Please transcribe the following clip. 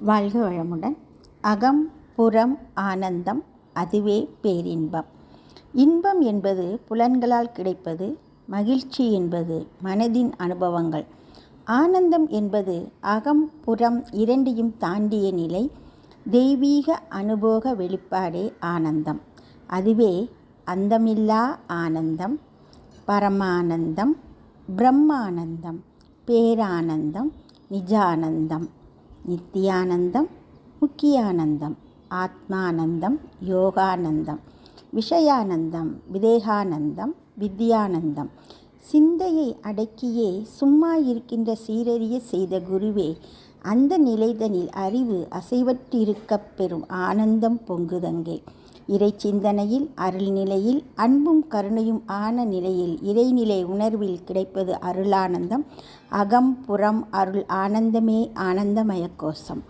வாழ்க வளமுடன். அகம் புறம் ஆனந்தம் அதுவே பேரின்பம். இன்பம் என்பது புலன்களால் கிடைப்பது மகிழ்ச்சி என்பது மனதின் அனுபவங்கள். ஆனந்தம் என்பது அகம் புறம் இரண்டையும் தாண்டிய நிலை தெய்வீக அனுபோக வெளிப்பாடே ஆனந்தம். அதுவே அந்தமில்லா ஆனந்தம் பரமானந்தம் பிரம்மானந்தம் பேரானந்தம் நிஜானந்தம். நித்தியானந்தம் முக்கியானந்தம் ஆத்மானந்தம் யோகானந்தம் விஷயானந்தம் விதேகானந்தம் வித்யானந்தம். சிந்தையை அடக்கியே சும்மா இருக்கின்ற சீரறிய செய்த குருவே அந்த நிலைதனில் அறிவு அசைவற்றிருக்கப் பெறும் ஆனந்தம் பொங்குதங்கே. இறை சிந்தனையில் அருள்நிலையில் அன்பும் கருணையும் ஆன நிலையில் இறைநிலை உணர்வில் கிடைப்பது அருளானந்தம் அகம் புறம் அருள் ஆனந்தமே ஆனந்தமய கோஷம்